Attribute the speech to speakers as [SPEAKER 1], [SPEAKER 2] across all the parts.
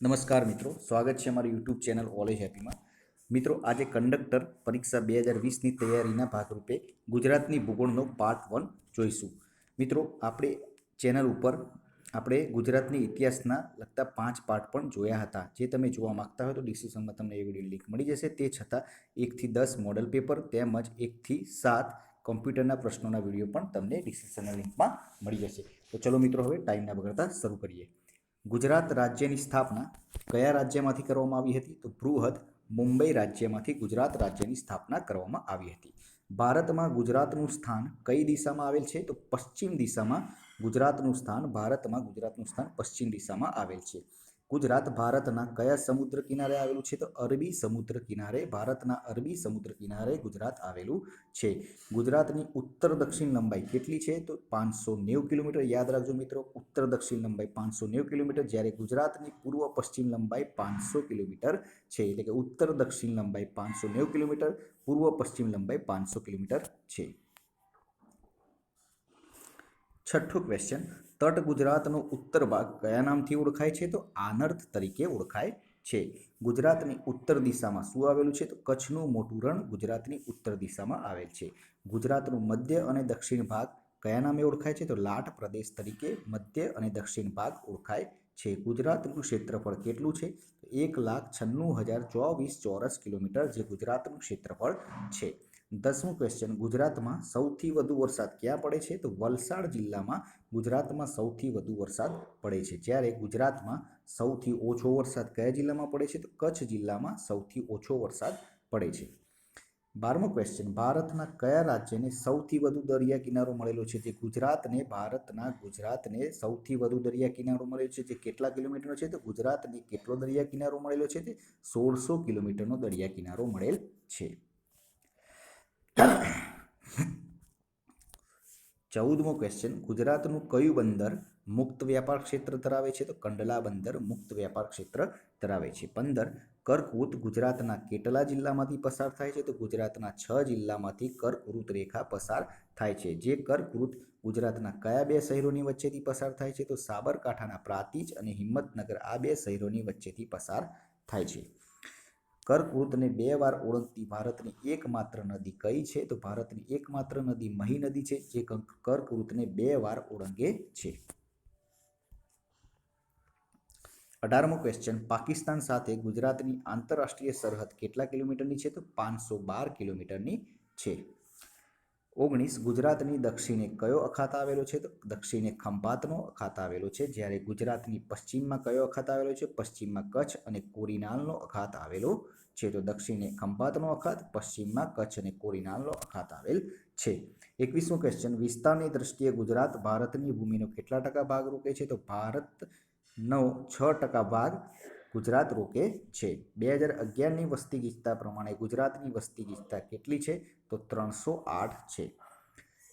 [SPEAKER 1] નમસ્કાર મિત્રો, સ્વાગત છે અમારી યુટ્યુબ ચેનલ ઓલેજ હેપીમાં મિત્રો, આજે કંડક્ટર પરીક્ષા બે હજાર વીસની તૈયારીના ભાગરૂપે ગુજરાતની ભૂગોળનો પાર્ટ વન જોઈશું. મિત્રો, આપણે ચેનલ ઉપર આપણે ગુજરાતની ઇતિહાસના લગતા પાંચ પાર્ટ પણ જોયા હતા. જે તમે જોવા માગતા હોય તો ડિસ્ક્રિપ્શનમાં તમને એ વીડિયો લિંક મળી જશે. તે છતાં એકથી દસ મોડલ પેપર તેમજ એકથી સાત કોમ્પ્યુટરના પ્રશ્નોના વીડિયો પણ તમને ડિસ્ક્રિપ્શનના લિંકમાં મળી જશે. તો ચલો મિત્રો, હવે ટાઈમના બગડતા શરૂ કરીએ. ગુજરાત રાજ્યની સ્થાપના કયા રાજ્યમાંથી કરવામાં આવી હતી? તો બૃહદ મુંબઈ રાજ્યમાંથી ગુજરાત રાજ્યની સ્થાપના કરવામાં આવી હતી. ભારતમાં ગુજરાતનું સ્થાન કઈ દિશામાં આવેલ છે? તો પશ્ચિમ દિશામાં ગુજરાતનું સ્થાન ભારતમાં ગુજરાતનું સ્થાન પશ્ચિમ દિશામાં આવેલ છે. ગુજરાત ભારતના કયા સમુદ્ર કિનારે આવેલું છે? તો અરબી સમુદ્ર કિનારે, ભારતના અરબી સમુદ્ર કિનારે ગુજરાત આવેલું છે. ગુજરાતની ઉત્તર દક્ષિણ લંબાઈ કેટલી છે? તો પાંચસો નેવું કિલોમીટર. યાદ રાખજો મિત્રો, ઉત્તર દક્ષિણ લંબાઈ પાંચસો નેવું કિલોમીટર. જ્યારે ગુજરાતની પૂર્વ પશ્ચિમ લંબાઈ પાંચસો કિલોમીટર છે. એટલે કે ઉત્તર દક્ષિણ લંબાઈ પાંચસો નેવું કિલોમીટર, પૂર્વ પશ્ચિમ લંબાઈ પાંચસો કિલોમીટર છે. છઠ્ઠો ક્વેશ્ચન તટ ગુજરાતનો ઉત્તર ભાગ કયા નામથી ઓળખાય છે? તો આનર્થ તરીકે ઓળખાય છે. ગુજરાતની ઉત્તર દિશામાં શું આવેલું છે? તો કચ્છનું મોટું રણ ગુજરાતની ઉત્તર દિશામાં આવેલ છે. ગુજરાતનું મધ્ય અને દક્ષિણ ભાગ કયા નામે ઓળખાય છે? તો લાટ પ્રદેશ તરીકે મધ્ય અને દક્ષિણ ભાગ ઓળખાય છે. ગુજરાતનું ક્ષેત્રફળ કેટલું છે? એક લાખ છન્નું હજાર ચોવીસ ચોરસ કિલોમીટર જે ગુજરાતનું ક્ષેત્રફળ છે. દસમું ક્વેશ્ચન ગુજરાતમાં સૌથી વધુ વરસાદ ક્યાં પડે છે? તો વલસાડ જિલ્લામાં ગુજરાતમાં સૌથી વધુ વરસાદ પડે છે. જ્યારે ગુજરાતમાં સૌથી ઓછો વરસાદ કયા જિલ્લામાં પડે છે? તો કચ્છ જિલ્લામાં સૌથી ઓછો વરસાદ પડે છે. બારમો ક્વેશ્ચન ભારતના કયા રાજ્યને સૌથી વધુ દરિયા કિનારો મળેલો છે? જે ગુજરાતને, ભારતના ગુજરાતને સૌથી વધુ દરિયા કિનારો મળેલો છે. જે કેટલા કિલોમીટરનો છે? તો ગુજરાતને કેટલો દરિયા કિનારો મળેલો છે? તે સોળસો કિલોમીટરનો દરિયા કિનારો મળેલ છે. ચૌદમો ક્વેશ્ચન ગુજરાતનું કયું બંદર મુક્ત વ્યાપાર ક્ષેત્ર ધરાવે છે? તો કંડલા બંદર મુક્ત વ્યાપાર ક્ષેત્ર ધરાવે છે. પંદર, કર્કવૃત ગુજરાતના કેટલા જિલ્લામાંથી પસાર થાય છે? તો ગુજરાતના છ જિલ્લામાંથી કર્કવૃત રેખા પસાર થાય છે. જે કર્કવૃત ગુજરાતના કયા બે શહેરોની વચ્ચેથી પસાર થાય છે? તો સાબરકાંઠાના પ્રાતિજ અને હિંમતનગર આ બે શહેરોની વચ્ચેથી પસાર થાય છે. કર્કવૃતને બે વાર ઓળંગતી ભારતની એકમાત્ર નદી કઈ છે? તો ભારતની એકમાત્ર નદી મહી નદી છે, જે કર્કવૃતને બે વાર ઓળંગે છે. અઢારમો ક્વેશ્ચન પાકિસ્તાન સાથે ગુજરાતની આંતરરાષ્ટ્રીય સરહદ કેટલા કિલોમીટરની છે? તો પાંચસો બાર કિલોમીટરની છે. ઓગણીસ. ગુજરાતની દક્ષિણે કયો અખાત આવેલો છે? તો દક્ષિણે ખંભાતનો અખાત આવેલો છે. જ્યારે ગુજરાતની પશ્ચિમમાં કયો અખાત આવેલો છે? પશ્ચિમમાં કચ્છ અને કોરીનાલનો અખાત આવેલો તો દક્ષિણે ખંભાતનો અખાત, પશ્ચિમમાં કચ્છ અને કોરીનારનો અખાત આવેલ છે. એકવીસમો ક્વેશ્ચન વિસ્તારની દ્રષ્ટિએ ગુજરાત ભારતની ભૂમિનો કેટલા ટકા ભાગ રોકે છે? તો ભારતનો છ ટકા ભાગ ગુજરાત રોકે છે. બે હજાર અગિયારની વસ્તી ગીચતા પ્રમાણે ગુજરાતની વસ્તી ગીચતા કેટલી છે? તો ત્રણસો આઠ છે.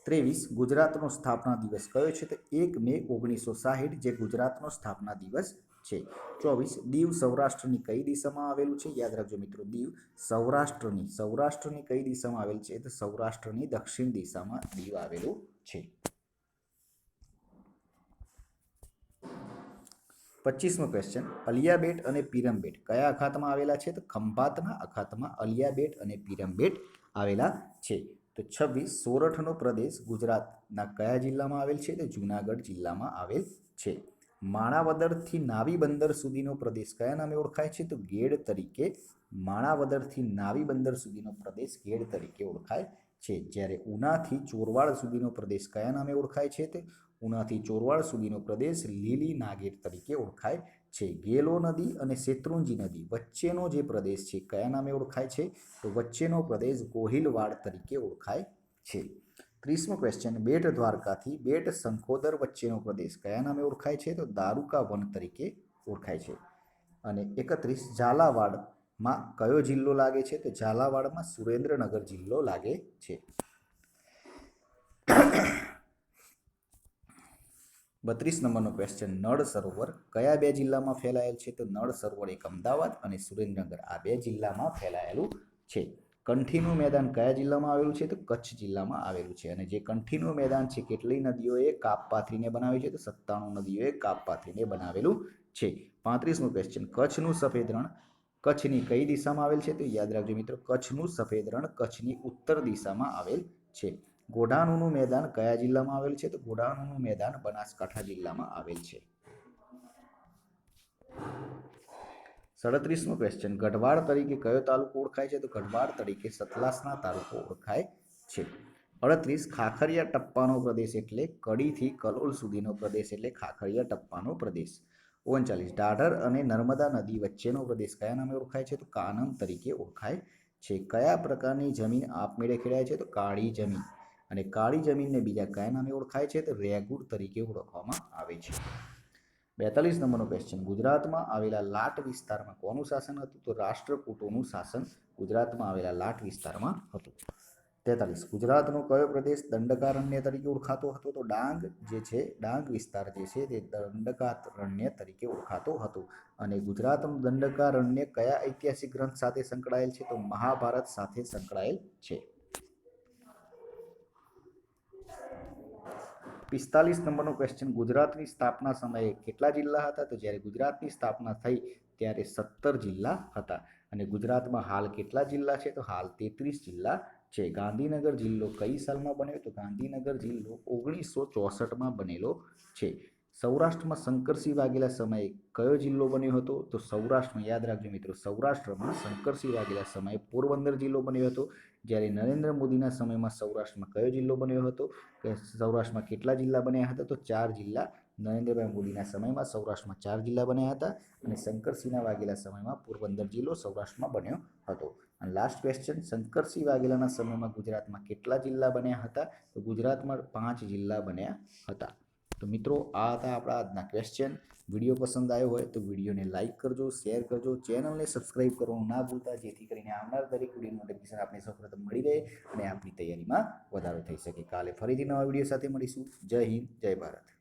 [SPEAKER 1] ત્રેવીસ, ગુજરાતનો સ્થાપના દિવસ કયો છે? તો એક મે ઓગણીસો સાહીઠ, જે ગુજરાતનો સ્થાપના દિવસ છે. ચોવીસ, દીવ સૌરાષ્ટ્રની કઈ દિશામાં આવેલું છે? યાદ રાખજો મિત્રો, દીવ સૌરાષ્ટ્રની સૌરાષ્ટ્રની કઈ દિશામાં આવેલ છે? તો સૌરાષ્ટ્રની દક્ષિણ દિશામાં દીવ આવેલું છે. પચીસમો ક્વેશ્ચન અલિયાબેટ અને પીરમબેટ કયા અખાતમાં આવેલા છે? તો ખંભાતના અખાતમાં અલિયાબેટ અને પીરમબેટ આવેલા છે. તો છવ્વીસ, સોરઠનો પ્રદેશ ગુજરાતના કયા જિલ્લામાં આવેલ છે? તો જુનાગઢ જિલ્લામાં આવેલ છે. માણાવદરથી નાવી બંદર સુધીનો પ્રદેશ કયા નામે ઓળખાય છે? તો ગેડ તરીકે માણાવદરથી નાવી બંદર સુધીનો પ્રદેશ ગેડ તરીકે ઓળખાય છે. જ્યારે ઉનાથી ચોરવાડ સુધીનો પ્રદેશ કયા નામે ઓળખાય છે તે? ઉનાથી ચોરવાડ સુધીનો પ્રદેશ લીલી નાગેર તરીકે ઓળખાય છે. ગેલો નદી અને શેત્રુંજી નદી વચ્ચેનો જે પ્રદેશ છે કયા નામે ઓળખાય છે? તો વચ્ચેનો પ્રદેશ ગોહિલવાડ તરીકે ઓળખાય છે. ત્રીસમો ક્વેશ્ચન બેટ દ્વારકાથી બેટ સંખોદર વચ્ચેનો પ્રદેશ કયા નામે ઓળખાય છે? તો દારૂકા વન તરીકે ઓળખાય છે. અને એકત્રીસ, ઝાલાવાડમાં કયો જિલ્લો લાગે છે? તો ઝાલાવાડમાં સુરેન્દ્રનગર જિલ્લો લાગે છે. બત્રીસ નંબરનો ક્વેશ્ચન નળ સરોવર કયા બે જિલ્લામાં ફેલાયેલ છે? તો નળ સરોવર એક અમદાવાદ અને સુરેન્દ્રનગર આ બે જિલ્લામાં ફેલાયેલું છે. કંઠીનું મેદાન કયા જિલ્લામાં આવેલું છે તો કચ્છ જિલ્લામાં આવેલું છે. અને જે કંઠીનું મેદાન છે, કેટલી નદીઓએ કાપ પાથરીને બનાવ્યું છે તો સત્તાણું નદીઓએ કાપ પાથરીને બનાવેલું છે. પાંત્રીસમું ક્વેશ્ચન કચ્છનું સફેદ રણ કચ્છની કઈ દિશામાં આવેલ છે તો યાદ રાખજો મિત્રો, કચ્છનું સફેદ રણ કચ્છની ઉત્તર દિશામાં આવેલ છે. ગોઢાનુનું મેદાન કયા જિલ્લામાં આવેલ છે તો ગોડાણુનું મેદાન બનાસકાંઠા જિલ્લામાં આવેલ છે. સડત્રીસમો ક્વેશ્ચન ગઢવાડ તરીકે કયો તાલુકો ઓળખાય છે? તો ગઢવાડ તરીકે સતલાસના તાલુકો ઓળખાય છે. અડત્રીસ, ખાખરિયા ટપ્પાનો પ્રદેશ એટલે કડીથી કલોલ સુધીનો પ્રદેશ એટલે ખાખરિયા ટપ્પાનો પ્રદેશ. ઓગણચાલીસ, ડાઢર અને નર્મદા નદી વચ્ચેનો પ્રદેશ કયા નામે ઓળખાય છે? તો કાનમ તરીકે ઓળખાય છે. કયા પ્રકારની જમીન આપમેળે ખેડાય છે? તો કાળી જમીન. અને કાળી જમીનને બીજા કયા નામે ઓળખાય છે? તો રેગુડ તરીકે ઓળખવામાં આવે છે. બેતાલીસ નંબરનો ક્વેશ્ચન ગુજરાતમાં આવેલા લાટ વિસ્તારમાં કોનું શાસન હતું? તો રાષ્ટ્રકૂટોનું શાસન ગુજરાતમાં આવેલા લાટ વિસ્તારમાં હતું. તેતાલીસ. ગુજરાતનો કયો પ્રદેશ દંડકારણ્ય તરીકે ઓળખાતો હતો? તો ડાંગ જે છે, ડાંગ વિસ્તાર જે છે, તે દંડકારણ્ય તરીકે ઓળખાતો હતો. અને ગુજરાતનું દંડકારણ્ય કયા ઐતિહાસિક ગ્રંથ સાથે સંકળાયેલ છે? તો મહાભારત સાથે સંકળાયેલ છે. પિસ્તાલીસ નંબરનો ક્વેશ્ચન ગુજરાતની સ્થાપના સમયે કેટલા જિલ્લા હતા? તો જ્યારે ગુજરાતની સ્થાપના થઈ ત્યારે સત્તર જિલ્લા હતા. અને ગુજરાતમાં હાલ કેટલા જિલ્લા છે? તો હાલ તેત્રીસ જિલ્લા છે. ગાંધીનગર જિલ્લો કઈ સાલમાં બન્યો? તો ગાંધીનગર જિલ્લો ઓગણીસો ચોસઠમાં બનેલો છે. સૌરાષ્ટ્રમાં શંકરસિંહ વાઘેલા સમયે કયો જિલ્લો બન્યો હતો? તો સૌરાષ્ટ્રમાં, યાદ રાખજો મિત્રો, સૌરાષ્ટ્રમાં શંકરસિંહ વાઘેલા સમયે પોરબંદર જિલ્લો બન્યો હતો. જ્યારે નરેન્દ્ર મોદીના સમયમાં સૌરાષ્ટ્રમાં કયો જિલ્લો બન્યો હતો? કે સૌરાષ્ટ્રમાં કેટલા જિલ્લા બન્યા હતા? તો ચાર જિલ્લા નરેન્દ્રભાઈ મોદીના સમયમાં સૌરાષ્ટ્રમાં ચાર જિલ્લા બન્યા હતા અને શંકરસિંહના વાઘેલા સમયમાં પોરબંદર જિલ્લો સૌરાષ્ટ્રમાં બન્યો હતો. અને લાસ્ટ ક્વેશ્ચન શંકરસિંહ વાઘેલાના સમયમાં ગુજરાતમાં કેટલા જિલ્લા બન્યા હતા? તો ગુજરાતમાં પાંચ જિલ્લા બન્યા હતા. તો મિત્રો, આ હતા આપણા આજના ક્વેશ્ચન વીડિયો પસંદ આવ્યો હોય તો વિડીયોને લાઇક કરજો શેર કરજો ચેનલને સબસ્ક્રાઇબ કરવાનું ના ભૂલતા, જેથી કરીને આવનાર દરેક વીડિયો નોટિફિકેશન આપણે સૌપ્રથમ મળી રહે અને આપની તૈયારીમાં વધારો થઈ શકે. કાલે ફરીથી નવા વીડિયો સાથે મળીશું. જય હિન્દ, જય ભારત.